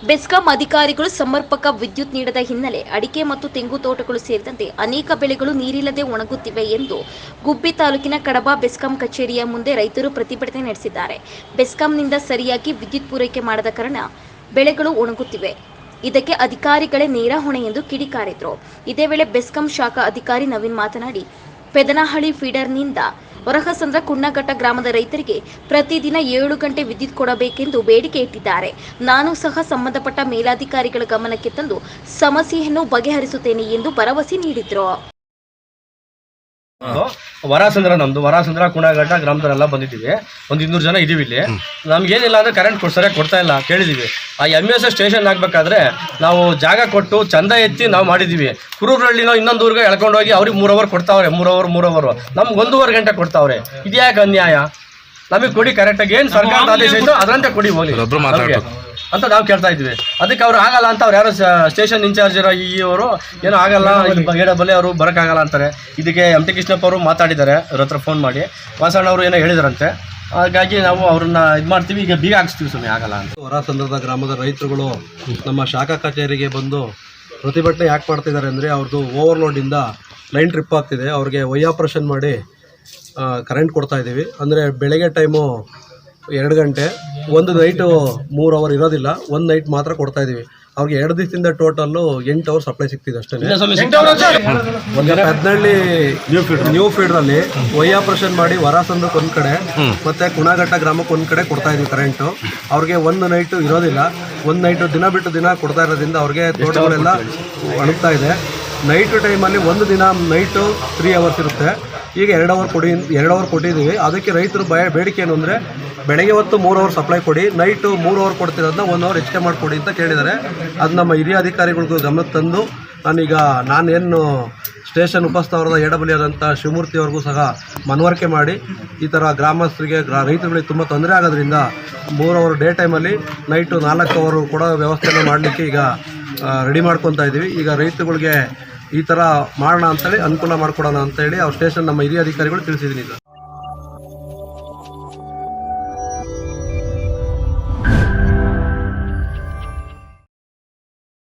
ಬೆಸ್ಕಾಂ ಅಧಿಕಾರಿಗಳು ಸಮರ್ಪಕ ವಿದ್ಯುತ್ ನೀಡದ ಹಿನ್ನೆಲೆ ಅಡಿಕೆ ಮತ್ತು ತೆಂಗು ತೋಟಗಳು ಸೇರಿದಂತೆ ಅನೇಕ ಬೆಳೆಗಳು ನೀರಿಲ್ಲದೆ ಒಣಗುತ್ತಿವೆ ಎಂದು ಗುಬ್ಬಿ ತಾಲೂಕಿನ ಕಡಬ ಬೆಸ್ಕಾಂ ಕಚೇರಿಯ ಮುಂದೆ ರೈತರು ಪ್ರತಿಭಟನೆ ನಡೆಸಿದ್ದಾರೆ. ಬೆಸ್ಕಾಂನಿಂದ ಸರಿಯಾಗಿ ವಿದ್ಯುತ್ ಪೂರೈಕೆ ಮಾಡದ ಕಾರಣ ಬೆಳೆಗಳು ಒಣಗುತ್ತಿವೆ. ಇದಕ್ಕೆ ಅಧಿಕಾರಿಗಳೇ ನೇರ ಹೊಣೆ ಎಂದು ಕಿಡಿಕಾರಿದ್ರು ಇದೇ ವೇಳೆ ಬೆಸ್ಕಾಂ ಶಾಖಾ ಅಧಿಕಾರಿ ನವೀನ್ ಮಾತನಾಡಿ, ಪೆದನಹಳ್ಳಿ ಫೀಡರ್ನಿಂದ ಹೊರಹಸಂದ್ರ ಕುಣ್ಣಘಟ್ಟ ಗ್ರಾಮದ ರೈತರಿಗೆ ಪ್ರತಿದಿನ ಏಳು ಗಂಟೆ ವಿದ್ಯುತ್ ಕೊಡಬೇಕೆಂದು ಬೇಡಿಕೆ ಇಟ್ಟಿದ್ದಾರೆ. ನಾನು ಸಹ ಸಂಬಂಧಪಟ್ಟ ಮೇಲಾಧಿಕಾರಿಗಳ ಗಮನಕ್ಕೆ ತಂದು ಸಮಸ್ಯೆಯನ್ನು ಬಗೆಹರಿಸುತ್ತೇನೆ ಎಂದು ಭರವಸೆ ನೀಡಿದ್ರು. ವರಾಸಂದ್ರ ನಮ್ದು. ವರಾಸಂದ್ರ ಕುಣಾಘಟ್ಟ ಗ್ರಾಮದವರೆಲ್ಲ ಬಂದಿದ್ದೀವಿ. ಒಂದು ಇನ್ನೂರು ಜನ ಇದೀವಿ ಇಲ್ಲಿ. ನಮ್ಗೇನಿಲ್ಲ ಅಂದ್ರೆ ಕರೆಂಟ್ ಸರಿಯಾಗಿ ಕೊಡ್ತಾ ಇಲ್ಲ. ಕೇಳಿದೀವಿ. ಆ ಎಂ ಎಸ್ ಸ್ಟೇಷನ್ ಆಗಬೇಕಾದ್ರೆ ನಾವು ಜಾಗ ಕೊಟ್ಟು ಚಂದ ಎತ್ತಿ ನಾವು ಮಾಡಿದೀವಿ. ನಾವು ಇನ್ನೊಂದು ಊರಿಗೆ ಎಳ್ಕೊಂಡು ಹೋಗಿ ಅವ್ರಿಗೆ ಮೂರು ಅವರ್ ಕೊಡ್ತಾವ್ರೆ ಮೂರು ಅವರ್ ಮೂರು ಅವರು ನಮ್ಗೆ ಒಂದೂವರೆ ಗಂಟೆ ಕೊಡ್ತಾವ್ರೆ. ಇದ್ಯಾಕೆ ಅನ್ಯಾಯ? ನಮಗೆ ಕೊಡಿ ಕರೆಕ್ಟಾಗಿ ಏನು ಸರ್ಕಾರದ ಆದೇಶ ಇತ್ತು ಅದರಂತೆ ಕೊಡಿ ಹೋಗಿ. ಅಂತ ನಾವು ಕೇಳ್ತಾ ಇದ್ವಿ. ಅದಕ್ಕೆ ಅವ್ರು ಆಗಲ್ಲ ಅಂತ ಅವ್ರು ಯಾರೋ ಸ್ಟೇಷನ್ ಇನ್ಚಾರ್ಜ್ ಇರೋ ಈ ಅವರು ಏನೋ ಆಗಲ್ಲ ಬಲೆ ಅವರು ಬರೋಕ್ಕಾಗಲ್ಲ ಅಂತಾರೆ. ಇದಕ್ಕೆ ಎಂ ಟಿ ಕೃಷ್ಣಪ್ಪ ಅವರು ಮಾತಾಡಿದ್ದಾರೆ. ಅವ್ರ ಹತ್ರ ಫೋನ್ ಮಾಡಿ. ವಾಸಣ್ಣ ಅವರು ಏನೋ ಹೇಳಿದಾರಂತೆ. ಹಾಗಾಗಿ ನಾವು ಅವ್ರನ್ನ ಇದು ಮಾಡ್ತೀವಿ. ಈಗ ಬೀಗ ಹಾಕ್ಸ್ತೀವಿ ಸುಮ್ಮನೆ ಆಗಲ್ಲ ಅಂತ. ಹೊರಸಂದ್ರದ ಗ್ರಾಮದ ರೈತರುಗಳು ನಮ್ಮ ಶಾಖಾ ಕಚೇರಿಗೆ ಬಂದು ಪ್ರತಿಭಟನೆ ಯಾಕೆ ಮಾಡ್ತಿದ್ದಾರೆ ಅಂದರೆ ಅವ್ರದ್ದು ಓವರ್ಲೋಡಿಂದ ಲೈನ್ ಟ್ರಿಪ್ ಆಗ್ತಿದೆ. ಅವ್ರಿಗೆ ವೈ ಆಪ್ರೇಷನ್ ಮಾಡಿ ಕರೆಂಟ್ ಕೊಡ್ತಾ ಇದ್ದೀವಿ. ಅಂದರೆ ಬೆಳಗ್ಗೆ ಟೈಮು ಎರಡು ಗಂಟೆ, ಒಂದು ನೈಟು ಮೂರು ಅವರ್ ಇರೋದಿಲ್ಲ. ಒಂದು ನೈಟ್ ಮಾತ್ರ ಕೊಡ್ತಾ ಇದ್ದೀವಿ. ಅವ್ರಿಗೆ ಎರಡು ದಿವಸದಿಂದ ಟೋಟಲ್ ಎಂಟು ಅವರ್ ಸಪ್ಲೈ ಸಿಕ್ತಿದೆ ಅಷ್ಟೇ ಒಂದು ಪೆದ್ನಳ್ಳಿ ನ್ಯೂ ಫೀಡ್ ನ್ಯೂ ಫೀಡ್ರಲ್ಲಿ ವೈ ಆಪರೇಷನ್ ಮಾಡಿ ವರಾಸಂದಕ್ಕೆ ಒಂದ್ ಕಡೆ ಮತ್ತೆ ಕುಣಾಘಟ್ಟ ಗ್ರಾಮಕ್ಕೆ ಒಂದ್ ಕಡೆ ಕೊಡ್ತಾ ಇದೀವಿ ಕರೆಂಟ್ ಅವ್ರಿಗೆ ಒಂದು ನೈಟು ಇರೋದಿಲ್ಲ. ಒಂದು ನೈಟು ದಿನ ಬಿಟ್ಟು ದಿನ ಕೊಡ್ತಾ ಇರೋದ್ರಿಂದ ಅವ್ರಿಗೆ ತೋಟಗಳೆಲ್ಲ ಒಣಗ್ತಾ ಇದೆ. ನೈಟು ಟೈಮಲ್ಲಿ ಒಂದು ದಿನ ನೈಟು ತ್ರೀ ಅವರ್ಸ್ ಇರುತ್ತೆ. ಈಗ ಎರಡು ಅವರ್ ಕೊಡಿ, ಎರಡು ಅವರ್ ಕೊಟ್ಟಿದ್ದೀವಿ. ಅದಕ್ಕೆ ರೈತರು ಬಯ, ಬೇಡಿಕೆ ಏನು ಅಂದರೆ, ಬೆಳಗ್ಗೆ ಹೊತ್ತು ಮೂರು ಅವರ್ ಸಪ್ಲೈ ಕೊಡಿ ನೈಟು ಮೂರು ಅವರ್ ಕೊಡ್ತಿರೋದನ್ನ ಒನ್ ಅವರ್ ಹೆಚ್ಚಿಗೆ ಮಾಡಿಕೊಡಿ ಅಂತ ಕೇಳಿದ್ದಾರೆ. ಅದು ನಮ್ಮ ಹಿರಿಯ ಅಧಿಕಾರಿಗಳಿಗೂ ಗಮನಕ್ಕೆ ತಂದು, ನಾನೀಗ ನಾನೇನು ಸ್ಟೇಷನ್ ಉಪಸ್ಥಾವರದ ಎಡಬಲಿ ಆದಂಥ ಶಿವಮೂರ್ತಿ ಅವ್ರಿಗೂ ಸಹ ಮನವರಿಕೆ ಮಾಡಿ, ಈ ಥರ ಗ್ರಾಮಸ್ಥರಿಗೆ, ಗ್ರಾ, ರೈತರುಗಳಿಗೆ ತುಂಬ ತೊಂದರೆ ಆಗೋದ್ರಿಂದ ಮೂರು ಅವರ್ ಡೇ ಟೈಮಲ್ಲಿ ನೈಟು ನಾಲ್ಕು ಅವರು ಕೂಡ ವ್ಯವಸ್ಥೆಯನ್ನು ಮಾಡಲಿಕ್ಕೆ ಈಗ ರೆಡಿ ಮಾಡ್ಕೊತಾ ಇದ್ದೀವಿ ಈಗ ರೈತರುಗಳಿಗೆ ಈ ಥರ ಮಾಡೋಣ ಅಂತೇಳಿ ಅನುಕೂಲ ಮಾಡಿಕೊಡೋಣ ಅಂತೇಳಿ ಅವ್ರ ಸ್ಟೇಷನ್ ನಮ್ಮ ಹಿರಿಯ ಅಧಿಕಾರಿಗಳು ತಿಳಿಸಿದ್ದೀನಿ ಈಗ.